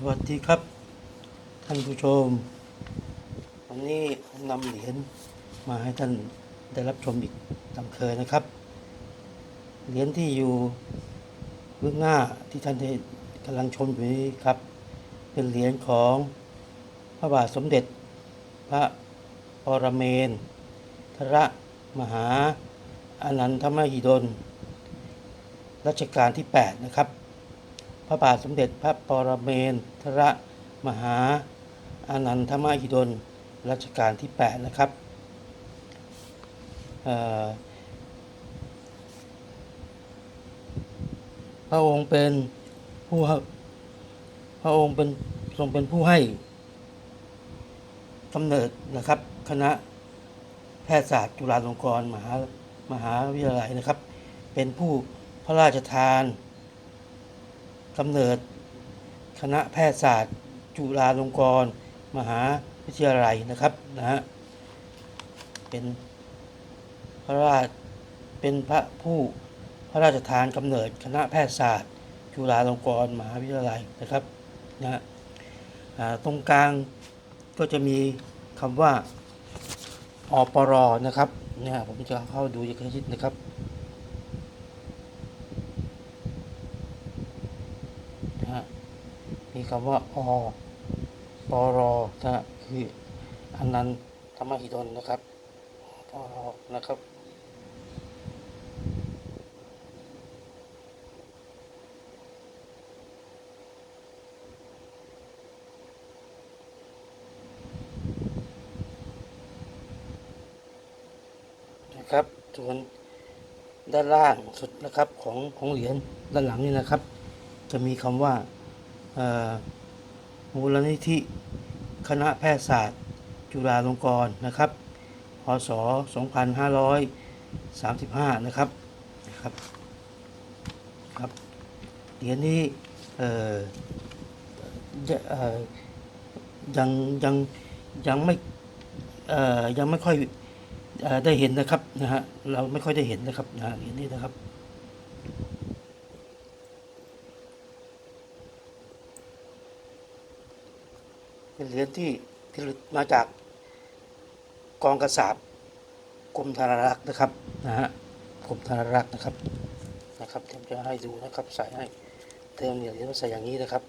สวัสดีครับ ท่านผู้ชม วันนี้นำเหรียญมาให้ท่านได้รับชมอีกตามเคยนะครับ เหรียญที่อยู่เบื้องหน้าที่ท่านได้กำลังชมอยู่นี้ครับ เป็นเหรียญของพระบาทสมเด็จ พระปรเมนทรมหาอนันทมหิดลรัชกาลที่ 8 นะครับ พระบาทสมเด็จพระปรเมนทรมหาอานันทมหิดลรัชกาลที่ 8 นะครับพระองค์เป็นผู้พระองค์เป็นทรงเป็นผู้ให้กำเนิดนะครับ คณะแพทยศาสตร์จุฬาลงกรณ์มหามหาวิทยาลัยนะครับ เป็นผู้พระราชทาน กำเนิด คณะแพทยศาสตร์ จุฬาลงกรณ์มหาวิทยาลัยนะครับนะฮะเป็นพระราชเป็นพระผู้พระราชทานกำเนิดคณะแพทยศาสตร์ จุฬาลงกรณ์มหาวิทยาลัยนะครับนะฮะตรงกลางก็จะมีคำว่าอปรนะครับเนี่ยผมจะเข้าดูอย่างใกล้ชิดนะครับ นะฮะ มีคำว่าอปรนะคืออันนั้นธรรมหิดลนะครับปรนะครับนะครับส่วนด้านล่างสุดนะครับของของเหรียญด้านหลังนี่นะครับ จะมีคำว่า มูลนิธิคณะแพทยศาสตร์ จุฬาลงกรณ์นะครับพศ 2535 นะครับนะครับครับเหรียญนี้ยังยังยังไม่ยังไม่ค่อยอได้เห็นนะครับนะฮะเราไม่ค่อยได้เห็นนะครับนะฮะเหรียญนี้นะครับ เป็นเหรียญที่ที่มาจากกองกระสาบกรมธนารักษ์นะครับนะฮะกรมธนารักษ์นะครับนะครับผมจะให้ดูนะครับใส่ให้เติมเหรียญมาใส่อย่างนี้นะครับ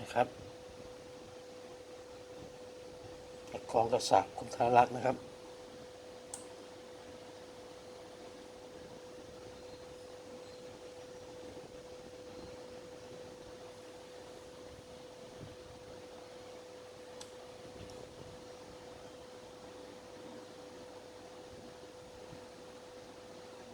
นะครับกองกระสาบกรมธนารักษ์นะครับ